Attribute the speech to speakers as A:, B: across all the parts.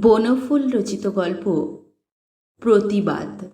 A: বনফুল রচিত গল্প, প্রতিবাদ।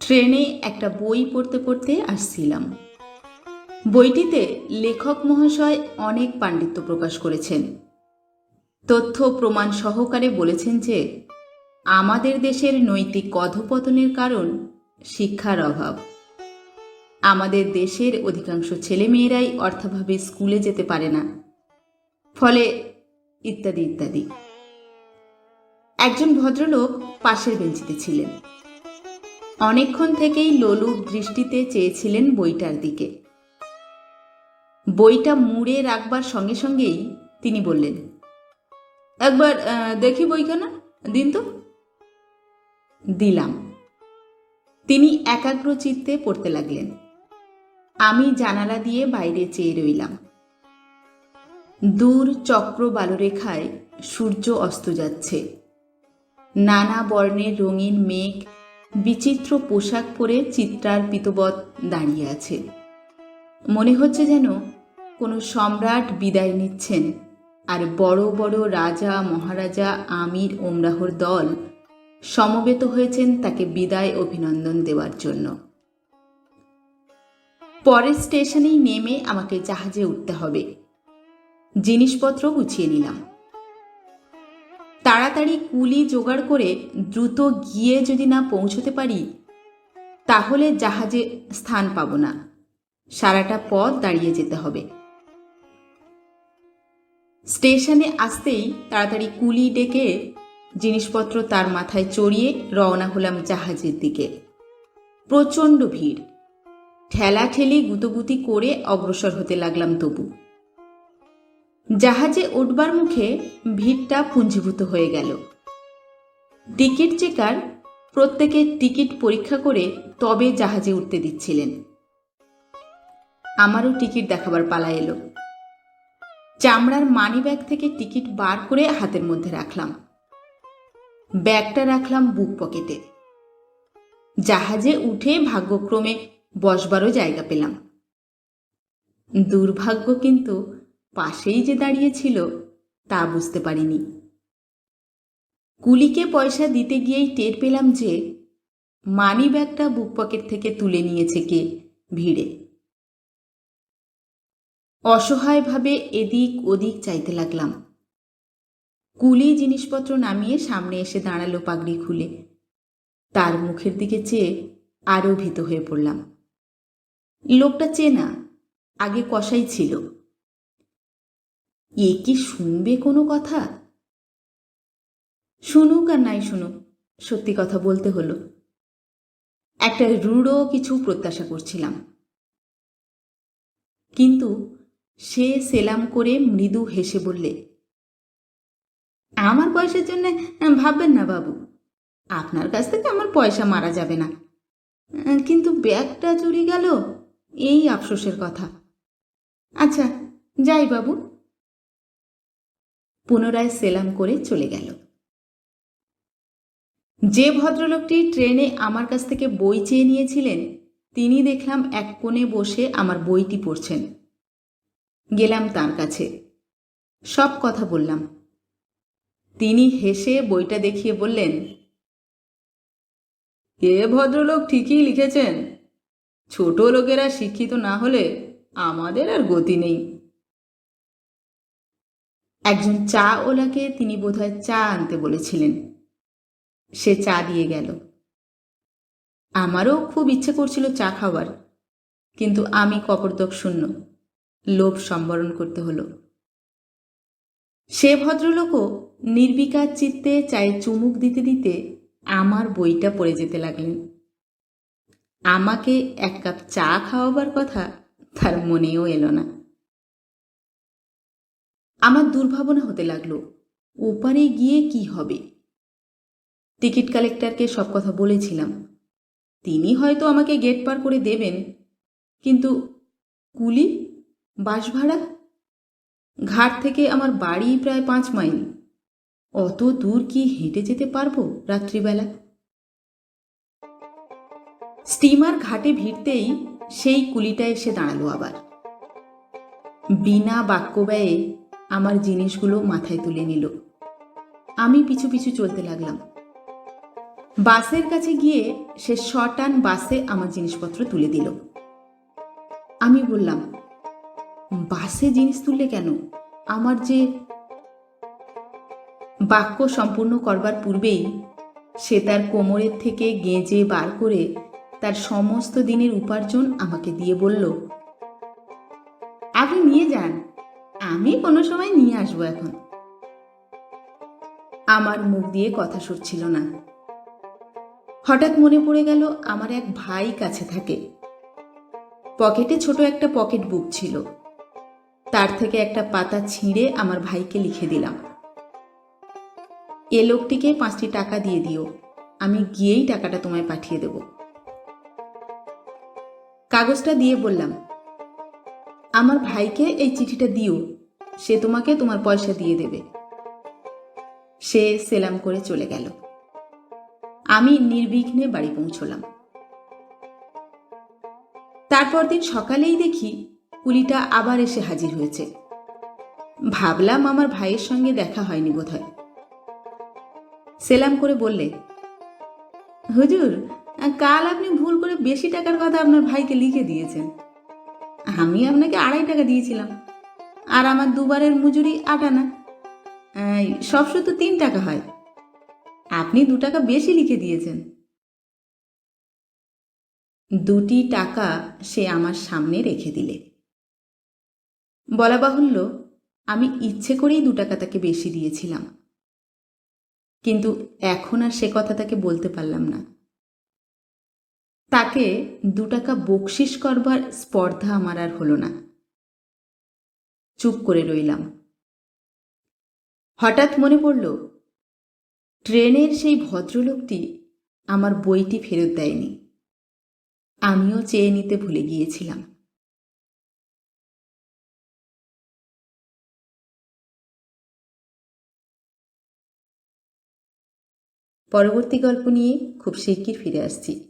A: ট্রেনে একটা বই পড়তে পড়তে আসছিলাম। বইটিতে লেখক মহাশয় অনেক পাণ্ডিত্য প্রকাশ করেছেন। তথ্য প্রমাণ সহকারে বলেছেন যে, আমাদের দেশের নৈতিক অধপতনের কারণ শিক্ষার অভাব। আমাদের দেশের অধিকাংশ ছেলেমেয়েরাই অর্থাভাবে স্কুলে যেতে পারে না। ফলে ইত্যাদি ইত্যাদি। একজন ভদ্রলোক পাশের বেঞ্চিতে ছিলেন। অনেকক্ষণ থেকেই লোলুপ দৃষ্টিতে চেয়েছিলেন বইটার দিকে। বইটা মুড়ে রাখবার সঙ্গে সঙ্গেই তিনি বললেন, একবার দেখি বইখানা দিন তো দিলাম। তিনি একাগ্র চিত্তে পড়তে লাগলেন। আমি জানালা দিয়ে বাইরে চেয়ে রইলাম। দূর চক্র বালরেখায় সূর্য অস্ত যাচ্ছে। নানা বর্ণের রঙিন মেঘ, বিচিত্র পোশাক পরে চিত্রার পিতবৎ দাঁড়িয়ে আছে। মনে হচ্ছে যেন কোনো সম্রাট বিদায় নিচ্ছেন আর বড় বড় রাজা, মহারাজা, আমির, ওমরাহর দল সমবেত হয়েছেন তাকে বিদায় অভিনন্দন দেওয়ার জন্য। পরের স্টেশনেই নেমে আমাকে জাহাজে উঠতে হবে। জিনিসপত্র গুছিয়ে নিলাম। তাড়াতাড়ি কুলি জোগাড় করে দ্রুত গিয়ে যদি না পৌঁছতে পারি, তাহলে জাহাজে স্থান পাব না। সারাটা পথ দাঁড়িয়ে যেতে হবে। স্টেশনে আসতেই তাড়াতাড়ি কুলি ডেকে জিনিসপত্র তার মাথায় চড়িয়ে রওনা হলাম জাহাজের দিকে। প্রচণ্ড ভিড়। ঠেলাঠেলি গুতোগুতি করে অগ্রসর হতে লাগলাম তবু। জাহাজে উঠবার মুখে ভিড়টা পুঞ্জীভূত হয়ে গেল। টিকিট চেকার প্রত্যেকের টিকিট পরীক্ষা করে তবে জাহাজে উঠতে দিচ্ছিলেন। আমারও টিকিট দেখাবার পালা এলো। চামড়ার মানি ব্যাগ থেকে টিকিট বার করে হাতের মধ্যে রাখলাম। ব্যাগটা রাখলাম বুক পকেটে। জাহাজে উঠে ভাগ্যক্রমে বসবারও জায়গা পেলাম। দুর্ভাগ্য কিন্তু পাশেই যে দাঁড়িয়েছিল, তা বুঝতে পারিনি। কুলিকে পয়সা দিতে গিয়েই টের পেলাম যে, মানি ব্যাগটা বুক পকেট থেকে তুলে নিয়েছে কে ভিড়ে। অসহায়ভাবে এদিক ওদিক চাইতে লাগলাম। কুলি জিনিসপত্র নামিয়ে সামনে এসে দাঁড়াল পাগড়ি খুলে। তার মুখের দিকে চেয়ে আরও ভীত হয়ে পড়লাম। লোকটা চেনা, আগে কষাই ছিল। এ কি শুনবে কোনো কথা? শুনুক আর নাই শুনুক, সত্যি কথা বলতে হলো। একটা রূঢ় কিছু প্রত্যাশা করছিলাম। কিন্তু সে সেলাম করে মৃদু হেসে বললে, আমার পয়সার জন্য ভাববেন না বাবু, আপনার কাছ থেকে আমার পয়সা মারা যাবে না। কিন্তু ব্যাগটা চুরি গেল এই আফসোসের কথা। আচ্ছা যাই বাবু। পুনরায় সেলাম করে চলে গেল। যে ভদ্রলোকটি ট্রেনে আমার কাছ থেকে বই চেয়ে নিয়েছিলেন, তিনি দেখলাম এক কোণে বসে আমার বইটি পড়ছেন। গেলাম তার কাছে। সব কথা বললাম। তিনি হেসে বইটা দেখিয়ে বললেন, এ ভদ্রলোক ঠিকই লিখেছেন। ছোট লোকেরা শিক্ষিত না হলে আমাদের আর গতি নেই। একজন চা ওলাকে তিনি বোধহয় চা আনতে বলেছিলেন। সে চা দিয়ে গেল। আমারও খুব ইচ্ছে করছিল চা খাবার কিন্তু আমি কপরদক শূন্য, লোভ সম্বরণ করতে হলো। সে ভদ্রলোকও নির্বিকার চিত্তে চায়ে চুমুক দিতে দিতে আমার বইটা পড়ে যেতে লাগলেন। আমাকে এক কাপ চা খাওয়াবার কথা তার মনেও এলো না। আমার দুর্ভাবনা হতে লাগল, ওপারে গিয়ে কি হবে? টিকিট কালেক্টরকে সব কথা বলেছিলাম। তিনি হয়তো আমাকে গেট পার করে দেবেন, কিন্তু কুলি, বাস ভাড়া? ঘাট থেকে আমার বাড়ি প্রায় পাঁচ মাইল। অত দূর কি হেঁটে যেতে পারব রাত্রিবেলা? স্টিমার ঘাটে ভিড়তেই সেই কুলিটা এসে দাঁড়াল আবার। বিনা বাক্য ব্যয়ে আমার জিনিসগুলো মাথায় তুলে নিল। আমি পিছু পিছু চলতে লাগলাম। বাসের কাছে গিয়ে সে শটান বাসে আমার জিনিসপত্র তুলে দিল। আমি বললাম, বাসে জিনিস তুললে কেন? আমার যে বাক্য সম্পূর্ণ করবার পূর্বেই সে তার কোমরের থেকে গেঁজে বার করে তার সমস্ত দিনের উপার্জন আমাকে দিয়ে বলল, আপনি নিয়ে যান, আমি কোনো সময় নিয়ে আসব এখন। আমার মুখ দিয়ে কথা সরছিল না। হঠাৎ মনে পড়ে গেল আমার এক ভাই কাছে থাকে। পকেটে ছোট একটা পকেট বুক ছিল। তার থেকে একটা পাতা ছিঁড়ে আমার ভাইকে লিখে দিলাম। এ লোকটিকে পাঁচটি টাকা দিয়ে দিও, আমি গিয়েই টাকাটা তোমায় পাঠিয়ে দেব। কাগজটা দিয়ে বললাম, আমার ভাইকে এই চিঠিটা দিও, সে তোমাকে তোমার পয়সা দিয়ে দেবে। সে সেলাম করে চলে গেল। আমি নির্বিঘ্নে বাড়ি পৌঁছলাম। তারপর দিন সকালেই দেখি কুলিটা আবার এসে হাজির হয়েছে। ভাবলাম আমার ভাইয়ের সঙ্গে দেখা হয়নি বোধহয়। সেলাম করে বললে, হুজুর কাল আপনি ভুল করে বেশি টাকার কথা আপনার ভাইকে লিখে দিয়েছেন। আমি আপনাকে আড়াই টাকা দিয়েছিলাম। আর আমার দুবারের মজুরি আট আনা সব শুধু তিন টাকা হয়। আপনি দু টাকা বেশি লিখে দিয়েছেন। দুটি টাকা সে আমার সামনে রেখে দিলে। বলা বাহুল্য, আমি ইচ্ছে করেই দু টাকা তাকে বেশি দিয়েছিলাম। কিন্তু এখন আর সে কথা তাকে বলতে পারলাম না। তাকে দু টাকা বকশিস করবার স্পর্ধা আমার আর হলো না। চুপ করে রইলাম। হঠাৎ মনে পড়ল, ট্রেনের সেই ভদ্রলোকটি আমার বইটি ফেরত দেয়নি। আমিও চেয়ে নিতে ভুলে গিয়েছিলাম। পরবর্তী গল্প নিয়ে খুব শিগগির ফিরে আসছি।